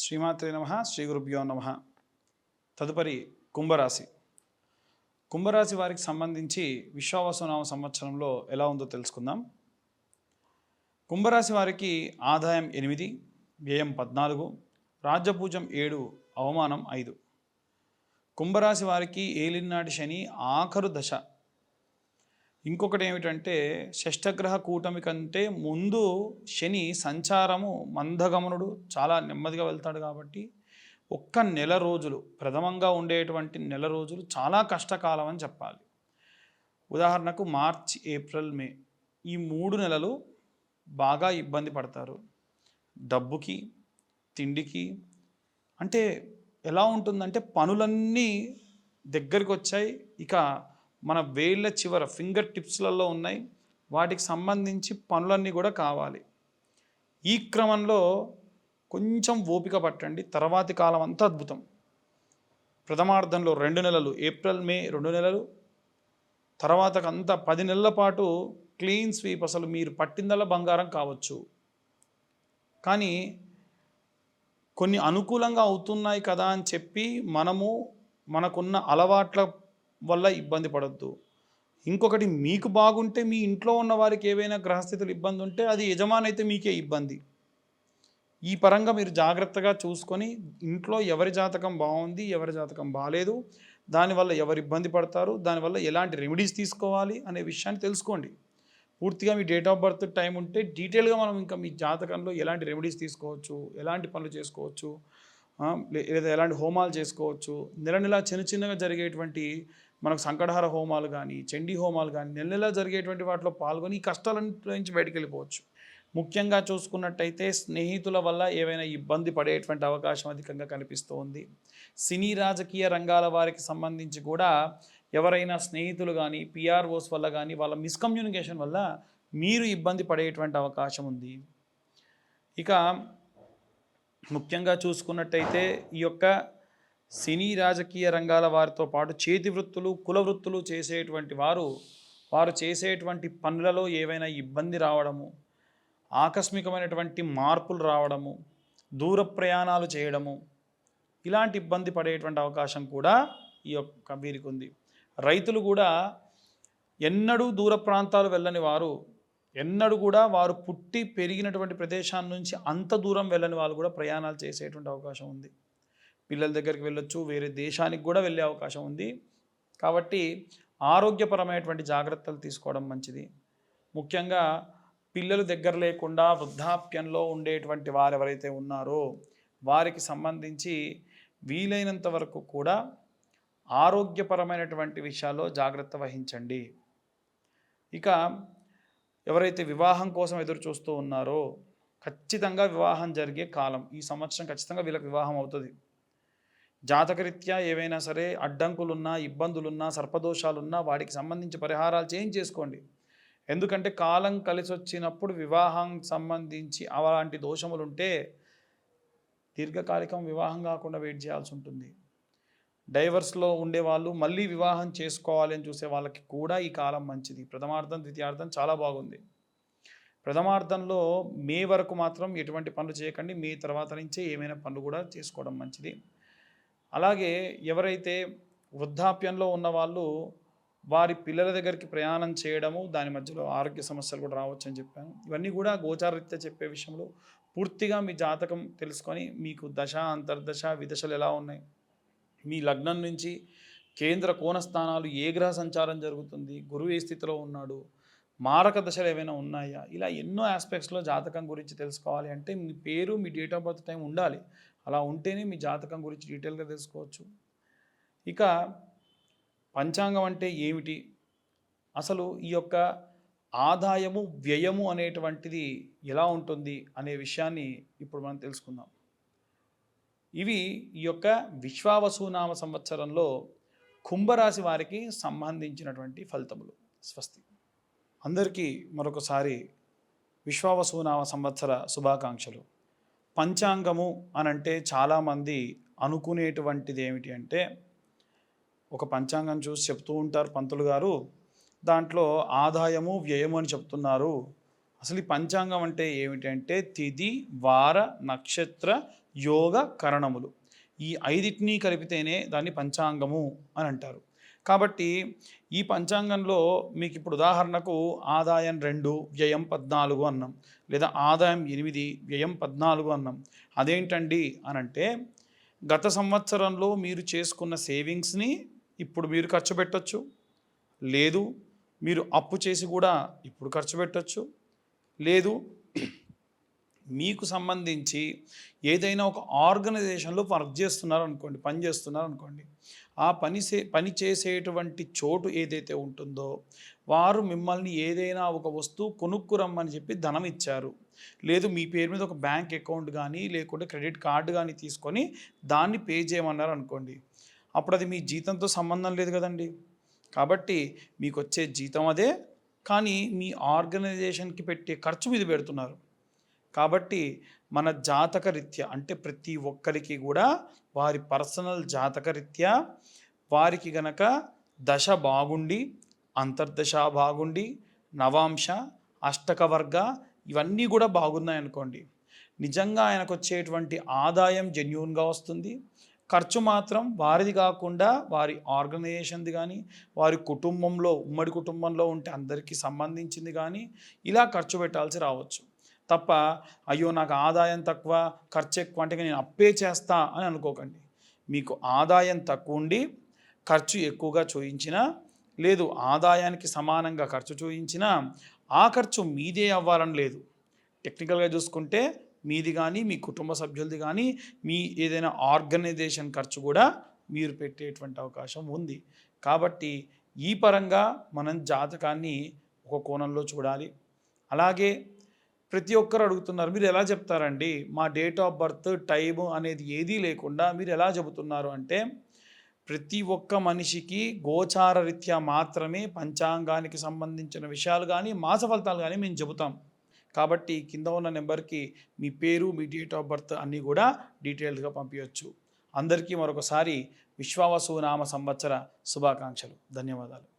శ్రీమాత్రే నమ శ్రీ గురుభ్యో నమ. తదుపరి కుంభరాశి. కుంభరాశి వారికి సంబంధించి విశ్వావసునామ సంవత్సరంలో ఎలా ఉందో తెలుసుకుందాం. కుంభరాశి వారికి ఆదాయం ఎనిమిది వ్యయం పద్నాలుగు రాజ్యపూజం ఏడు అవమానం ఐదు. కుంభరాశి వారికి ఏలినాటి శని ఆఖరు దశ. ఇంకొకటి ఏమిటంటే షష్టగ్రహ కూటమి కంటే ముందు శని సంచారము మందగమనుడు చాలా నెమ్మదిగా వెళ్తాడు కాబట్టి ఒక్క నెల రోజులు ప్రథమంగా ఉండేటువంటి నెల రోజులు చాలా కష్టకాలం అని చెప్పాలి. ఉదాహరణకు మార్చ్ ఏప్రిల్ మే ఈ మూడు నెలలు బాగా ఇబ్బంది పడతారు. డబ్బుకి తిండికి అంటే ఎలా ఉంటుందంటే పనులన్నీ దగ్గరికి వచ్చాయి. ఇక మన వేళ్ళ చివర ఫింగర్ టిప్స్లలో ఉన్నాయి. వాటికి సంబంధించి పనులన్నీ కూడా కావాలి. ఈ క్రమంలో కొంచెం ఓపిక పట్టండి. తర్వాతి కాలం అంతా అద్భుతం. ప్రథమార్థంలో రెండు నెలలు ఏప్రిల్ మే రెండు నెలలు. తర్వాత అంతా పది నెలల పాటు క్లీన్ స్వీప్ అసలు మీరు పట్టిందల్లా బంగారం కావచ్చు. కానీ కొన్ని అనుకూలంగా అవుతున్నాయి కదా అని చెప్పి మనము మనకున్న అలవాట్ల వల్ల ఇబ్బంది పడద్దు. ఇంకొకటి మీకు బాగుంటే మీ ఇంట్లో ఉన్న వారికి ఏవైనా గ్రహస్థితులు ఇబ్బంది ఉంటే అది యజమాని అయితే మీకే ఇబ్బంది. ఈ పరంగా మీరు జాగ్రత్తగా చూసుకొని ఇంట్లో ఎవరి జాతకం బాగుంది ఎవరి జాతకం బాగాలేదు దానివల్ల ఎవరు ఇబ్బంది పడతారు దానివల్ల ఎలాంటి రెమెడీస్ తీసుకోవాలి అనే విషయాన్ని తెలుసుకోండి. పూర్తిగా మీ డేట్ ఆఫ్ బర్త్ టైం ఉంటే డీటెయిల్గా మనం ఇంకా మీ జాతకంలో ఎలాంటి రెమెడీస్ తీసుకోవచ్చు ఎలాంటి పనులు చేసుకోవచ్చు లే- లేదా ఎలాంటి హోమాలు చేసుకోవచ్చు నెల నెల చిన్న చిన్నగా జరిగేటువంటి మనకు సంకటహార హోమాలు కానీ చండీ హోమాలు కానీ నెల నెల జరిగేటువంటి వాటిలో పాల్గొని ఈ కష్టాల నుంచి బయటికి వెళ్ళిపోవచ్చు ముఖ్యంగా చూసుకున్నట్టయితే స్నేహితుల వల్ల ఏవైనా ఇబ్బంది పడేటువంటి అవకాశం అధికంగా కనిపిస్తూ ఉంది సినీ రాజకీయ రంగాల వారికి సంబంధించి కూడా ఎవరైనా స్నేహితులు కానీ పిఆర్ఓస్ వల్ల కానీ వాళ్ళ మిస్కమ్యూనికేషన్ వల్ల మీరు ఇబ్బంది పడేటువంటి అవకాశం ఉంది. ఇక ముఖ్యంగా చూసుకున్నట్టయితే ఈ యొక్క సినీ రాజకీయ రంగాల వారితో పాటు చేతి వృత్తులు కుల వృత్తులు చేసేటువంటి వారు వారు చేసేటువంటి పనులలో ఏవైనా ఇబ్బంది రావడము ఆకస్మికమైనటువంటి మార్పులు రావడము దూర ప్రయాణాలు చేయడము ఇలాంటి ఇబ్బంది పడేటువంటి అవకాశం కూడా ఈ యొక్క వీరికి ఉంది. రైతులు కూడా ఎన్నడూ దూర ప్రాంతాలు వెళ్ళని వారు ఎన్నడూ కూడా వారు పుట్టి పెరిగినటువంటి ప్రదేశాల నుంచి అంత దూరం వెళ్ళని వాళ్ళు కూడా ప్రయాణాలు చేసేటువంటి అవకాశం ఉంది. పిల్లల దగ్గరికి వెళ్ళొచ్చు వేరే దేశానికి కూడా వెళ్ళే అవకాశం ఉంది. కాబట్టి ఆరోగ్యపరమైనటువంటి జాగ్రత్తలు తీసుకోవడం మంచిది. ముఖ్యంగా పిల్లలు దగ్గర లేకుండా వృద్ధాప్యంలో ఉండేటువంటి వారు ఎవరైతే ఉన్నారో వారికి సంబంధించి వీలైనంత వరకు కూడా ఆరోగ్యపరమైనటువంటి విషయాల్లో జాగ్రత్త వహించండి. ఇక ఎవరైతే వివాహం కోసం ఎదురు చూస్తూ ఉన్నారో ఖచ్చితంగా వివాహం జరిగే కాలం ఈ సంవత్సరం ఖచ్చితంగా వీళ్ళకి వివాహం అవుతుంది. జాతకరీత్యా ఏవైనా సరే అడ్డంకులున్నా ఇబ్బందులున్నా సర్పదోషాలున్నా వాటికి సంబంధించి పరిహారాలు చేంజ్ చేసుకోండి. ఎందుకంటే కాలం కలిసి వచ్చినప్పుడు వివాహం సంబంధించి అలాంటి దోషములు ఉంటే దీర్ఘకాలికం వివాహం కాకుండా వెయిట్ చేయాల్సి ఉంటుంది డైవర్స్లో ఉండే వాళ్ళు మళ్ళీ వివాహం చేసుకోవాలి అని చూసే వాళ్ళకి కూడా ఈ కాలం మంచిది. ప్రథమార్థం ద్వితీయార్థం చాలా బాగుంది. ప్రథమార్థంలో మే వరకు మాత్రం ఎటువంటి పనులు చేయకండి. మే తర్వాత నుంచే ఏమైనా పనులు కూడా చేసుకోవడం మంచిది. అలాగే ఎవరైతే వృద్ధాప్యంలో ఉన్న వాళ్ళు వారి పిల్లల దగ్గరికి ప్రయాణం చేయడము దాని మధ్యలో ఆరోగ్య సమస్యలు కూడా రావచ్చని చెప్పాను. ఇవన్నీ కూడా గోచారరీత్యా చెప్పే విషయంలో పూర్తిగా మీ జాతకం తెలుసుకొని మీకు దశ అంతర్దశ విదశలు ఎలా ఉన్నాయి? మీ లగ్నం నుంచి కేంద్ర కోణ స్థానాలు ఏ గ్రహ సంచారం జరుగుతుంది? గురువు ఏ స్థితిలో ఉన్నాడు? మారక దశలు ఏవైనా ఉన్నాయా? ఇలా ఎన్నో ఆస్పెక్ట్స్లో జాతకం గురించి తెలుసుకోవాలి అంటే మీ పేరు మీ డేట్ ఆఫ్ బర్త్ టైం ఉండాలి. అలా ఉంటేనే మీ జాతకం గురించి డీటెయిల్గా తెలుసుకోవచ్చు. ఇక పంచాంగం అంటే ఏమిటి? అసలు ఈ యొక్క ఆదాయము వ్యయము అనేటువంటిది ఎలా ఉంటుంది అనే విషయాన్ని ఇప్పుడు మనం తెలుసుకుందాం. ఇవి ఈ యొక్క విశ్వావసునామ సంవత్సరంలో కుంభరాశి వారికి సంబంధించినటువంటి ఫలితములు. స్వస్తి. అందరికీ మరొకసారి విశ్వావసునామ సంవత్సర శుభాకాంక్షలు. పంచాంగము అని అంటే చాలామంది అనుకునేటువంటిది ఏమిటి అంటే ఒక పంచాంగం చూసి చెప్తూ ఉంటారు పంతులు గారు దాంట్లో ఆదాయము వ్యయము అని చెప్తున్నారు. అసలు ఈ పంచాంగం అంటే ఏమిటంటే తిది వార నక్షత్ర యోగ కరణములు. ఈ ఐదిటిని కలిపితేనే దాన్ని పంచాంగము అని అంటారు. కాబట్టి ఈ పంచాంగంలో మీకు ఇప్పుడు ఉదాహరణకు ఆదాయం రెండు వ్యయం పద్నాలుగు అన్నాం లేదా ఆదాయం ఎనిమిది వ్యయం పద్నాలుగు అన్నాం. అదేంటండి అని అంటే గత సంవత్సరంలో మీరు చేసుకున్న సేవింగ్స్ని ఇప్పుడు మీరు ఖర్చు పెట్టచ్చు. లేదు మీరు అప్పు చేసి కూడా ఇప్పుడు ఖర్చు పెట్టచ్చు. లేదు మీకు సంబంధించి ఏదైనా ఒక ఆర్గనైజేషన్లో వర్క్ చేస్తున్నారు అనుకోండి పని చేస్తున్నారు అనుకోండి ఆ పనిసే పని చేసేటువంటి చోటు ఏదైతే ఉంటుందో వారు మిమ్మల్ని ఏదైనా ఒక వస్తువు కొనుక్కు రమ్మని చెప్పి ధనం ఇచ్చారు. లేదు మీ పేరు మీద ఒక బ్యాంక్ అకౌంట్ కానీ లేకుంటే క్రెడిట్ కార్డు కానీ తీసుకొని దాన్ని పే చేయమన్నారు అనుకోండి. అప్పుడు అది మీ జీతంతో సంబంధం లేదు కదండి. కాబట్టి మీకు వచ్చే జీతం అదే కానీ మీ ఆర్గనైజేషన్కి పెట్టే ఖర్చు మీద పెడుతున్నారు. కాబట్టి మన జాతక రీత్యా అంటే ప్రతి ఒక్కరికి కూడా వారి పర్సనల్ జాతక రీత్యా వారికి గనక దశ బాగుండి అంతర్దశ బాగుండి నవాంశ అష్టక వర్గ ఇవన్నీ కూడా బాగున్నాయి అనుకోండి నిజంగా ఆయనకు వచ్చేటువంటి ఆదాయం జెన్యున్గా వస్తుంది. ఖర్చు మాత్రం వారిది కాకుండా వారి ఆర్గనైజేషన్ది కానీ వారి కుటుంబంలో ఉమ్మడి కుటుంబంలో ఉంటే అందరికీ సంబంధించింది కానీ ఇలా ఖర్చు పెట్టాల్సి రావచ్చు. తప్ప అయ్యో నాకు ఆదాయం తక్కువ ఖర్చు ఎక్కువ అంటే నేను అప్పే చేస్తా అని అనుకోకండి. మీకు ఆదాయం తక్కువ ఉండి ఖర్చు ఎక్కువగా చూయించినా లేదు ఆదాయానికి సమానంగా ఖర్చు చూయించినా ఆ ఖర్చు మీదే అవ్వాలని లేదు. టెక్నికల్గా చూసుకుంటే మీది కానీ మీ కుటుంబ సభ్యులది కానీ మీ ఏదైనా ఆర్గనైజేషన్ ఖర్చు కూడా మీరు పెట్టేటువంటి అవకాశం ఉంది. కాబట్టి ఈ పరంగా మనం జాతకాన్ని ఒక కోణంలో చూడాలి. అలాగే ప్రతి ఒక్కరు అడుగుతున్నారు మీరు ఎలా చెప్తారండి? మా డేట్ ఆఫ్ బర్త్ టైము అనేది ఏదీ లేకుండా మీరు ఎలా చెబుతున్నారు? అంటే ప్రతి ఒక్క మనిషికి గోచార రీత్యా మాత్రమే పంచాంగానికి సంబంధించిన విషయాలు కానీ మాస ఫలితాలు కానీ మేము చెబుతాం. కాబట్టి కింద ఉన్న నెంబర్కి మీ పేరు మీ డేట్ ఆఫ్ బర్త్ అన్నీ కూడా డీటెయిల్డ్గా పంపించవచ్చు అందరికీ మరొకసారి విశ్వావసు నామ సంవత్సర శుభాకాంక్షలు. ధన్యవాదాలు.